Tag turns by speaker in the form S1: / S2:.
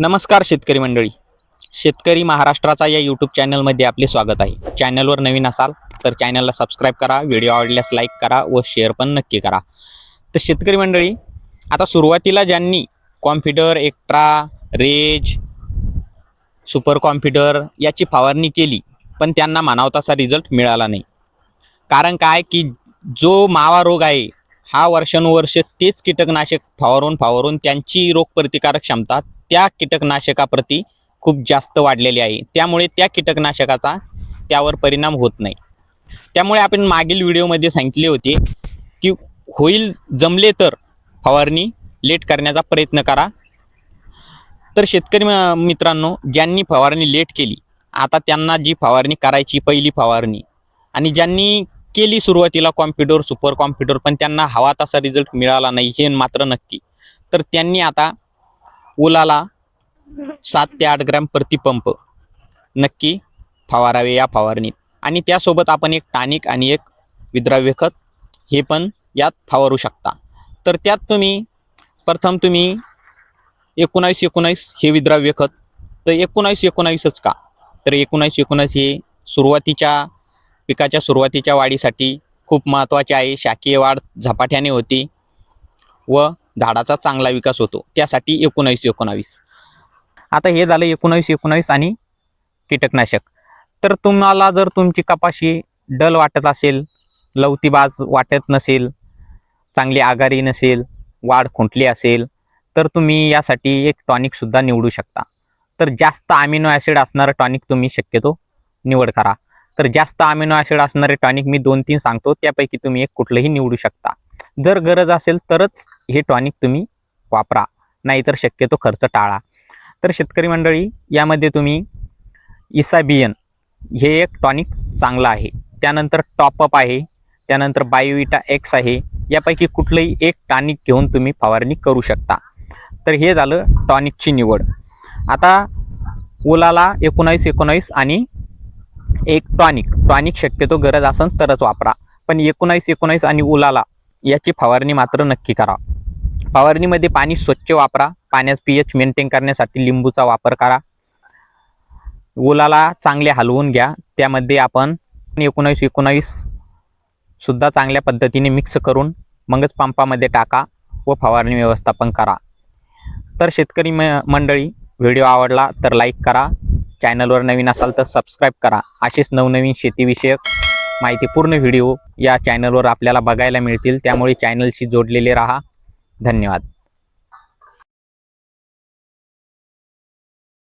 S1: नमस्कार शेतकरी मंडळी. शेतकरी महाराष्ट्राचा या यूट्यूब चॅनलमध्ये आपले स्वागत आहे. चॅनलवर नवीन असाल तर चॅनलला सबस्क्राईब करा व्हिडिओ आवडल्यास लाईक करा व शेअर पण नक्की करा. तर शेतकरी मंडळी आता सुरुवातीला ज्यांनी कॉम्प्युटर एक्ट्रा रेज सुपर कॉम्प्युटर याची फवारणी केली पण त्यांना मानवताचा रिझल्ट मिळाला नाही. कारण काय की जो मावा रोग आहे हा वर्षानुवर्ष तेच कीटकनाशक फवारून फवारून त्यांची रोगप्रतिकारक क्षमता त्या कीटकनाशकाप्रती खूप जास्त वाढलेली आहे. त्यामुळे त्या कीटकनाशकाचा त्यावर परिणाम होत नाही. त्यामुळे आपण मागील व्हिडिओमध्ये सांगितले होते की होईल जमले तर फवारणी लेट करण्याचा प्रयत्न करा. तर शेतकरी मित्रांनो ज्यांनी फवारणी लेट केली आता त्यांना जी फवारणी करायची पहिली फवारणी आणि ज्यांनी केली सुरुवातीला कॉम्प्युटर सुपर कॉम्प्युटर पण त्यांना हवा तसा रिझल्ट मिळाला नाही हे मात्र नक्की. तर त्यांनी आता उलाला सात ते आठ ग्रॅम प्रतिपंप. नक्की फवारावे या फवारणीत. आणि त्यासोबत आपण एक टॉनिक आणि एक विद्राव्य खत हे पण यात फवारू शकता. तर त्यात तुम्ही प्रथम तुम्ही एकोणावीस एकोणावीस हे विद्राव्य खत. तर एकोणावीस एकोणावीसच का? तर एकोणावीस एकोणावीस हे सुरुवातीच्या पिकाच्या सुरुवातीच्या वाढीसाठी खूप महत्त्वाचे आहे. शाकीय वाढ झपाट्याने होती व झाडाचा चांगला विकास होतो. त्यासाठी एकोणावीस एकोणावीस. आता हे झालं एकोणावीस एकोणावीस आणि कीटकनाशक. तर तुम्हाला जर तुमची कपाशी डल वाटत असेल लवतीबाज वाटत नसेल चांगली आगारी नसेल वाढ खुंटली असेल तर तुम्ही यासाठी एक टॉनिकसुद्धा निवडू शकता. तर जास्त अमिनो ॲसिड असणारं टॉनिक तुम्ही शक्यतो निवड करा. तर जास्त अमिनो ॲसिड असणारे टॉनिक मी दोन तीन सांगतो त्यापैकी तुम्ही एक कुठलंही निवडू शकता. जर गरज असेल तरच हे टॉनिक तुम्ही वापरा नाहीतर शक्यतो खर्च टाळा. तर शेतकरी मंडळी यामध्ये तुम्ही इसाबियन हे एक टॉनिक चांगलं आहे. त्यानंतर टॉपअप आहे त्यानंतर बायोविटा एक्स आहे यापैकी कुठलंही एक टॉनिक घेऊन तुम्ही फवारणी करू शकता. तर हे झालं टॉनिकची निवड. आता ओलाला एकोणावीस एकोणावीस आणि एक टॉनिक. टॉनिक शक्यतो गरज असेल तरच वापरा. पण एकोणावीस एकोणावीस आणि ओलाला याची फवारणी मात्र नक्की करा. फवारणीमध्ये पाणी स्वच्छ वापरा. पाण्यास पी एच मेंटेन करण्यासाठी लिंबूचा वापर करा. ओलाला चांगले हलवून घ्या. त्यामध्ये आपण एकोणावीस एकोणावीस सुद्धा चांगल्या पद्धतीने मिक्स करून मगच पंपामध्ये टाका व फवारणी व्यवस्थापन करा. तर शेतकरी म मंडळी व्हिडिओ आवडला तर लाईक करा. चॅनलवर नवीन असाल तर सबस्क्राईब करा. असेच नवनवीन शेतीविषयक माहितीपूर्ण व्हिडिओ या चॅनलवर आपल्याला बघायला मिळतील. त्यामुळे चॅनलशी जोडलेले राहा. धन्यवाद.